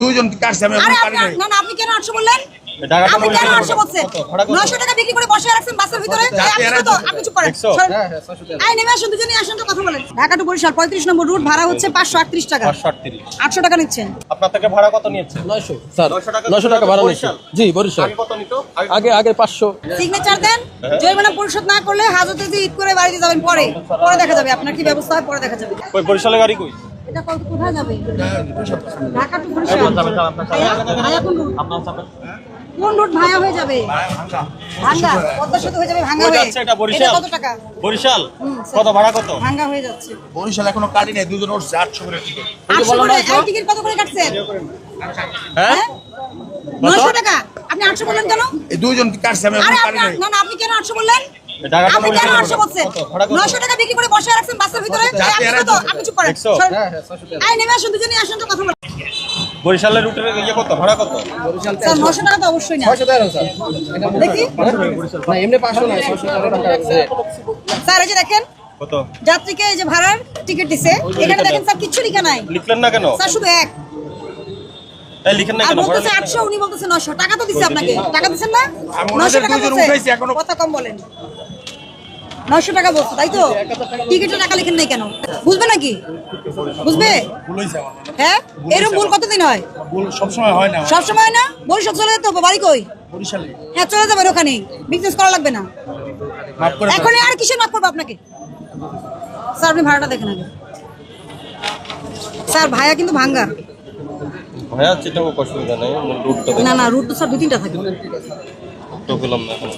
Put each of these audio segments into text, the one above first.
দুইজন কাটছে আমি আরে আপনি না না আপনি কেন আটশো বললেন? আপনি কেন? বলছেন? টাকা বিক্রি করে বসে রাখছেন বাসের ভিতরে? আপনি তো আপনি চুপ করেন। একশো? সরেন। হ্যাঁ হ্যাঁ ছশো টাকা। এই নেমে আসুন দুজনেই আসুন তো কথা বলেন। ঢাকা টু বরিশাল পঁয়ত্রিশ নম্বর রুট ভাড়া হচ্ছে পাঁচশো আটত্রিশ টাকা। পাঁচশো আটত্রিশ। আটশো টাকা নিচ্ছেন। আপনার থেকে ভাড়া কত নিয়েছে? নয়শো। স্যার 900 টাকা নয়শো টাকা ভাড়া নিয়েছি। জি বরিশাল। আগে কত নিত? আগে আগে পাঁচশো। সিগনেচার দেন। হ্যাঁ। জরিমানা পরিশোধ না করলে হাজতে যে ঈদ করে বাড়িতে যাবেন পরে। পরে দেখা যাবে আপনার কি ব্যবস্থা হয় পরে দেখা যাবে। গাড়ি কই? এটা কত কোথায় যাবে? ঢাকা টু বরিশাল। ভাইয়া, ভাইয়া কোন রুট ভাঙা হয়ে যাবে? ভাঙ্গা। পদ্মা সেতু হয়ে যাবে ভাঙ্গা হয়ে এটা বরিশাল। কত টাকা? বরিশাল? কত ভাড়া কত? ভাঙ্গা হয়ে যাচ্ছে। বরিশাল এখনও কাটি নাই দুজন আটশো করে টিকিট এই টিকিট কত করে কাটছেন হ্যাঁ? হ্যাঁ? টাকা? আপনি আটশো বললেন কেন? এই দুইজন কাটছে আমি এখন আপনি নাই। না না আপনি কেন আটশো বললেন? টাকাটা আপনি কেন আটশো বলছেন? কত? ভাড়া কত? নয়শো টাকা বিক্রি করে বসে রাখছেন বাসের ভিতরে? এই, আপনি এরা- তো আপনি চুপ করেন। একশো? সরেন। হ্যাঁ হ্যাঁ ছশো টাকা। এই নেমে আসুন দুজনেই আসুন তো কথা বলেন। বরিশালের রুটের ইয়ে কত? ভাড়া কত? স্যার নশো টাকা তো অবশ্যই না। ছয়শো টাকা স্যার। দেখি। না এমনি পাঁচশো নয় ছশো টাকা। স্যার এই যে দেখেন কত? যাত্রীকে এই যে ভাড়ার টিকিট দিছে এখানে দেখেন স্যার কিচ্ছু লিখা নাই। লিখলেন না কেন? স্যার শুধু এক। এই লিখেন না কেন? বলতেছে লিখলেন না। আটশো উনি বলতেছে নশো টাকা তো দিছে আপনাকে। টাকা দিচ্ছেন না? আমি নশো ওনাদের টাকা দুইজন এখনো- কথা কম বলেন। নশো টাকা বলছে তাই তো? টিকিটের টাকা লিখেন নাই কেন? বুঝবে নাকি? বুঝবে? হ্যাঁ? এরকম ভুল কতদিন হয়? সবসময় হয় না? সব না বরিশাল চলে যেতে হবে বাড়ি কই? হ্যাঁ চলে যাবেন ওখানে বিজনেস করা লাগবে না। এখন আর কিসের মাফ করব আপনাকে? স্যার আপনি ভাড়াটা দেখেন আগে। স্যার ভাইয়া কিন্তু ভাঙ্গা ভাইয়া চিন্তা অসুবিধা নেই রুটটা না না রুট তো স্যার দু তিনটা থাকে। তো পেলাম না এখন।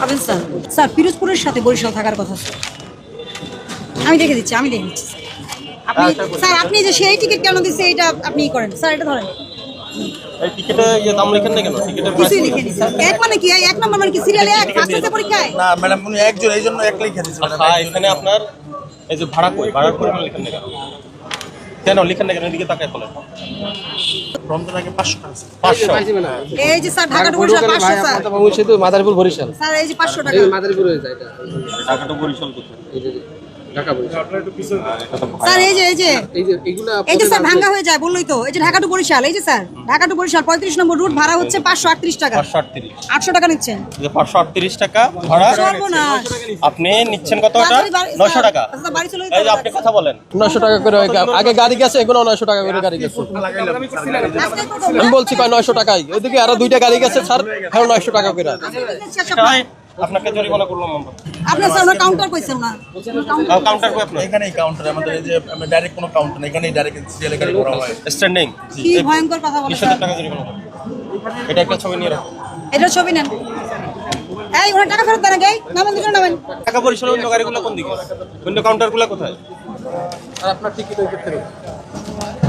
পাবেন স্যার। স্যার পিরোজপুরের সাথে বরিশাল থাকার কথা স্যার। আমি দেখে দিচ্ছি আমি দেখে দিচ্ছি আপনি স্যার আপনি যে সেই টিকিট কেন দিচ্ছে এটা আপনি করেন। স্যার এটা ধরেন। এই টিকিটে ইয়ে দাম লিখেন না কেন? টিকিটের কিছুই লিখে দিচ্ছি এক মানে কি? এক নম্বর মানে কি? সিরিয়ালে এক ফার্স্ট পরীক্ষায়? না ম্যাডাম উনি একজন এই জন্য এক লিখে দিয়েছে হ্যাঁ এখানে আপনার এই যে ভাড়া কই? ভাড়ার পরিমাণ লিখেন না কেন? কেন? লিখেন না কেন? এদিকে তাকায় বলেন। রমজান আগে পাঁচশো পাঁচশো? এই যে স্যার ঢাকা টু বরিশাল পাঁচশো স্যার। মাদারীপুর বরিশাল। স্যার এই যে পাঁচশো টাকা। মাদারীপুর হয়ে যায় এটা। ঢাকাটা বরিশাল কোথায়? এই যে ঢাকা স্যার এই যে এই যে। এই যে এগুলা এই যে স্যার ভাঙ্গা হয়ে যায় বললোই তো। এই যে ঢাকা টু বরিশাল এই যে স্যার ঢাকা টু বরিশাল পঁয়ত্রিশ নম্বর রুট ভাড়া হচ্ছে পাঁচশো আটত্রিশ টাকা। আটশো টাকা নিচ্ছেন। পাঁচশো আটত্রিশ টাকা ভাড়া। আপনি নিচ্ছেন কত নশো টাকা। আপনি কথা বলেন। নয়শো টাকা করে আগে গাড়ি গেছে এগুলো নয়শো টাকা করে গাড়ি গেছে? আমি বলছি? কয় নয়শো টাকাই। ওইদিকে আরও দুইটা গাড়ি গেছে স্যার নয়শো টাকা করে। আপনাকে জরিমানা করলাম আমরা। আপনার স্যার কাউন্টার কইছেন না। কাউন্টার কই আপনার? এখানেই কাউন্টার আমাদের এই যে ডাইরেক্ট কোনো কাউন্টার নেই এখানেই ডাইরেক্ট গাড়ি করা হয়। স্ট্যান্ডিং কি ভয়ঙ্কর কথা বলে বিশ স্যার হাজার টাকা জরিমানা। এটা একটা ছবি নিয়ে রাখো এটা ছবি নেন। এই ওনার টাকা ফেরত দেন আগে। নামেন দুজন নামেন। টাকা পরিশোধ অন্য গাড়িগুলো কোন দিকে? অন্য কাউন্টারগুলো কোথায়? আর আপনার টিকিট ওই ক্ষেত্রে।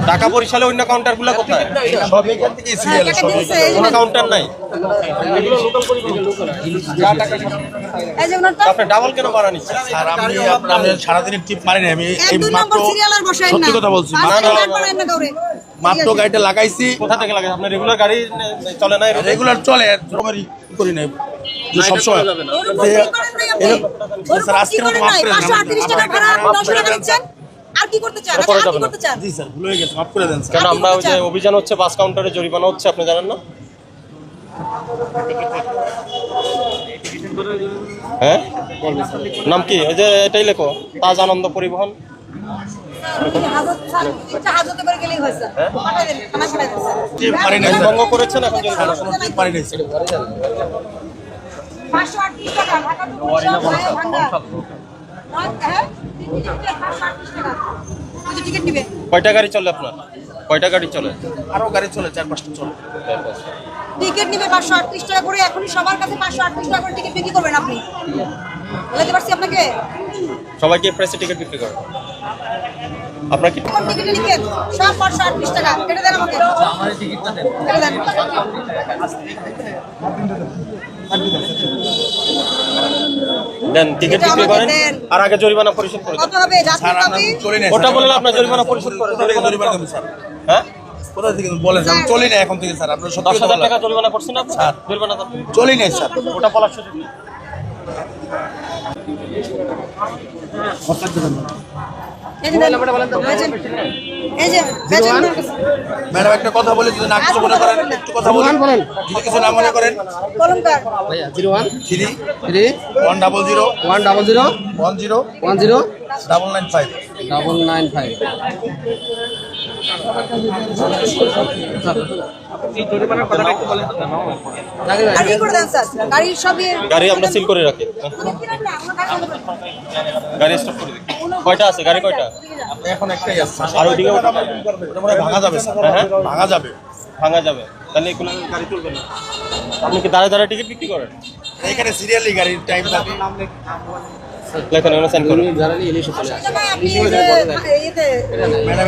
টাকা পরিশালে অন্য কাউন্টারগুলো কোথায়? সব এখান থেকে হ্যাঁ সব। দিয়েছে এই যে কোনো কাউন্টার নাই? এই যে ওনারটা আপনি ডাবল কেন ভাড়া নিচ্ছেন? আর আমি আমি সারাদিনের টিপ মারি না আমি এই মাত্র সত্যি কথা বলছি। মাত্র গাড়িটা লাগাইছি। কোথা থেকে লাগে? আপনার রেগুলার গাড়ি চলে না রেগুলার চলে করি সবসময় কি করেন নাই আপনি? এরকম- ওরকম স্যার, কি আজকের মতো করেন মাফ নাই? করে দেন। 538 টাকা ভাড়া, 900 টাকা নিচ্ছেন? আর কি করতে চান? আচ্ছা, আর কি জি স্যার ভুলে গেছে মাফ করে দেন স্যার। কেন আমরা ওই যে অভিযান হচ্ছে বাস কাউন্টারে জরিমানা হচ্ছে আপনি জানেন না? হ্যাঁ? নাম কি? ওই যে এটাই লেখো তাজ আনন্দ পরিবহন। হয়, ভঙ্গ করেছেন এখন কোনো টিপ মারি নাই স্যার 538 টাকা, ঢাকা টু বরিশাল, ভায়া ভাঙ্গা। নয়- হ্যাঁ? তিন টিকিটে 538 টাকা। ওই যে টিকিট নিবে। কয়টা গাড়ি চলে আপনার কয়টা গাড়ি চলে আরও গাড়ি চলে চার পাঁচটা চলে টিকিট নিবে 538 টাকা করে, এখনই সবার কাছে 538 টাকা করে টিকিট বিক্রি করবেন আপনি। বলাতে পারছি আপনাকে? সবাই কি প্রেসে টিকিট বিক্রি করে আপনার কি কোন টিকিট নিবেন? সব 538 টাকা। এটা দেন আমাকে। এটা দেন। দেন টিকিট বিক্রি করেন আর আগে জরিমানা পরিশোধ করে কত হবে? ওটা বললেন বললে আপনার জরিমানা পরিশোধ করে জরিমানা দেবো স্যার? হ্যাঁ? কোথা থেকে বলেন আমি চলি না এখন থেকে স্যার। আপনার দশ হাজার টাকা জরিমানা করছেন আপনি? স্যার। জরিমানা চলি নাই স্যার। ওটা বলার সুযোগ নেই। এই যে বেচেন। এই যে বেচেন না। ম্যাডাম একটা কথা বলে যদি না কিছু মনে করেন একটু কথা বলেন। যদি কিছু না মনে করেন। Zero one. Three. Three. One double zero. One double zero. One zero. One zero. Double nine five. Double nine five. গাড়ি আমরা সিল করে রাখি। গাড়ি স্টপ করে দিই। কয়টা আছে? গাড়ি কয়টা? এখন একটাই আছে আর ওইদিকে ওটা এটা ভাঙা যাবে হ্যাঁ, হ্যাঁ। ভাঙা যাবে। ভাঙা যাবে। তাহলে এগুলো গাড়ি চলবে না। আপনি কি দাঁড়ায় দাঁড়ায় টিকিট বিক্রি করেন? এখানে সিরিয়ালি গাড়ির টাইম থাকে। লেখেন এখানে সাইন করুন আপনি এই যে ইয়েতে ম্যাডাম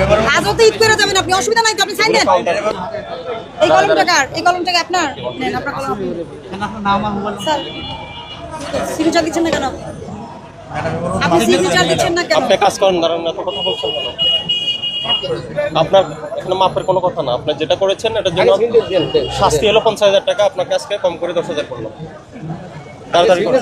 ঈদ করে যাবেন আপনি অসুবিধা নাই তো আপনি সাইন দেন। এই কলমটা কার? এই কলমটা কি আপনার? নেন আপনার কলম। স্যার সিগনেচার দিচ্ছেন না কেন? আপনি সিগনেচার দিচ্ছেন না কেন? আপনি কাজ করেন এত কথা বলছেন কেন? আপনার এখানে মাপের কোনো কথা না। আপনি যেটা করেছেন এটার জন্য শাস্তি হলো পঞ্চাশ হাজার টাকা আপনাকে আজকে কম করে দশ হাজার করলাম। তাড়াতাড়ি করুন।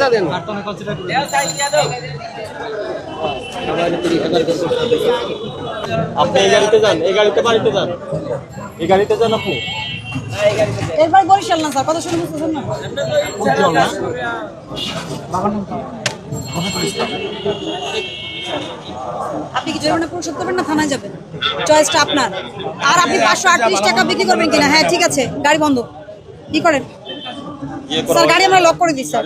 আপনি এই গাড়িতে যান এই গাড়িতে বাড়িতে যান। এই গাড়িতে যান আপনি। এরপর বরিশাল না স্যার কথা শুনে বুঝতেছেন না। আপনি কি জরিমানা পরিশোধ করবেন না থানায় যাবেন? চয়েসটা আপনার। আর আপনি পাঁচশো আটত্রিশ টাকা বিক্রি করবেন কিনা? হ্যাঁ ঠিক আছে গাড়ি বন্ধ। কি করেন? স্যার গাড়ি আমরা লক করে স্যার।